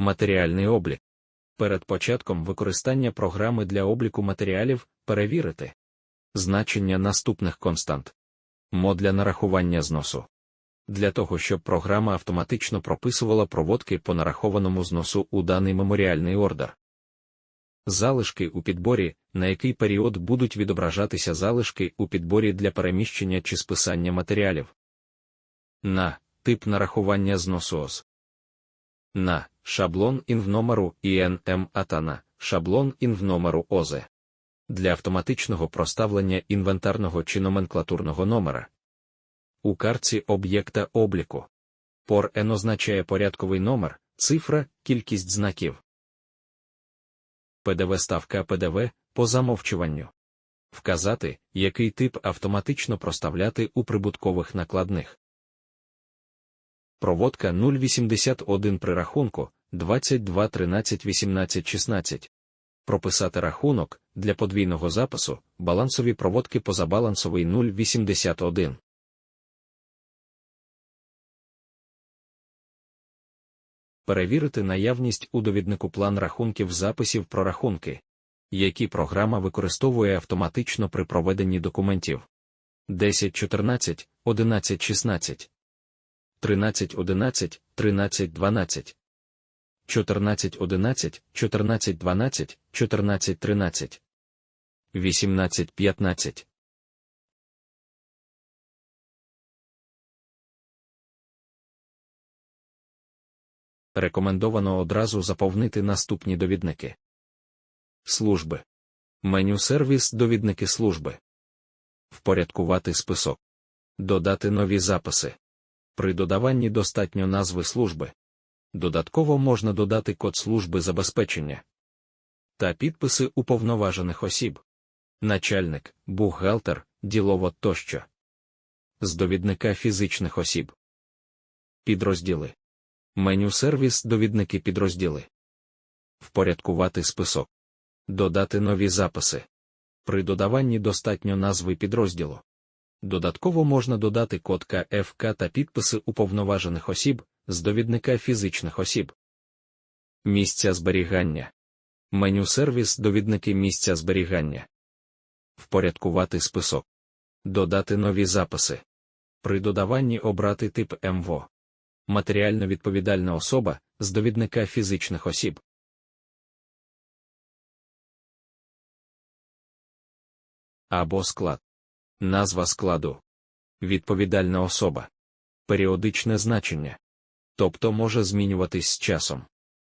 Матеріальний облік. Перед початком використання програми для обліку матеріалів перевірити значення наступних констант. Мо для нарахування зносу. Для того, щоб програма автоматично прописувала проводки по нарахованому зносу у даний меморіальний ордер. Залишки у підборі, на який період будуть відображатися залишки у підборі для переміщення чи списання матеріалів. На тип нарахування зносу ОС. На шаблон інвномеру ІНМ Атана, шаблон інвномеру ОЗЕ. Для автоматичного проставлення інвентарного чи номенклатурного номера. У картці об'єкта обліку. Пор N означає порядковий номер, цифра, кількість знаків. ПДВ ставка ПДВ по замовчуванню. Вказати, який тип автоматично проставляти у прибуткових накладних. Проводка 081 при рахунку 22 13 18 16. Прописати рахунок для подвійного запису, балансові проводки позабалансовий 081. Перевірити наявність у довіднику план рахунків записів про рахунки, які програма використовує автоматично при проведенні документів. 10.14, 11.16, 13.11, 13.12, 14.11, 14.12, 14.13, 18.15. Рекомендовано одразу заповнити наступні довідники. Служби. Меню сервіс довідники служби. Впорядкувати список. Додати нові записи. При додаванні достатньо назви служби. Додатково можна додати код служби забезпечення та підписи уповноважених осіб. Начальник, бухгалтер, ділово тощо. З довідника фізичних осіб. Підрозділи. Меню сервіс довідники підрозділи. Впорядкувати список. Додати нові записи. При додаванні достатньо назви підрозділу. Додатково можна додати код КФК та підписи уповноважених осіб з довідника фізичних осіб. Місця зберігання. Меню сервіс довідники місця зберігання. Впорядкувати список. Додати нові записи. При додаванні обрати тип МВО матеріально відповідальна особа з довідника фізичних осіб. Або склад. Назва складу. Відповідальна особа. Періодичне значення. Тобто може змінюватись з часом.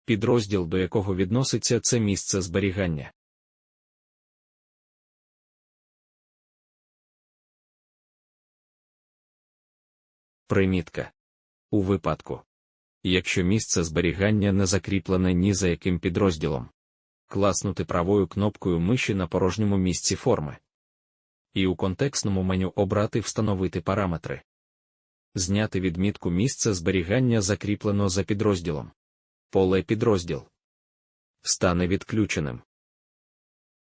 Підрозділ, до якого відноситься це місце зберігання. Примітка у випадку, якщо місце зберігання не закріплене ні за яким підрозділом, класнути правою кнопкою миші на порожньому місці форми. І у контекстному меню обрати Встановити параметри. Зняти відмітку місце зберігання закріплено за підрозділом. Поле підрозділ стане відключеним.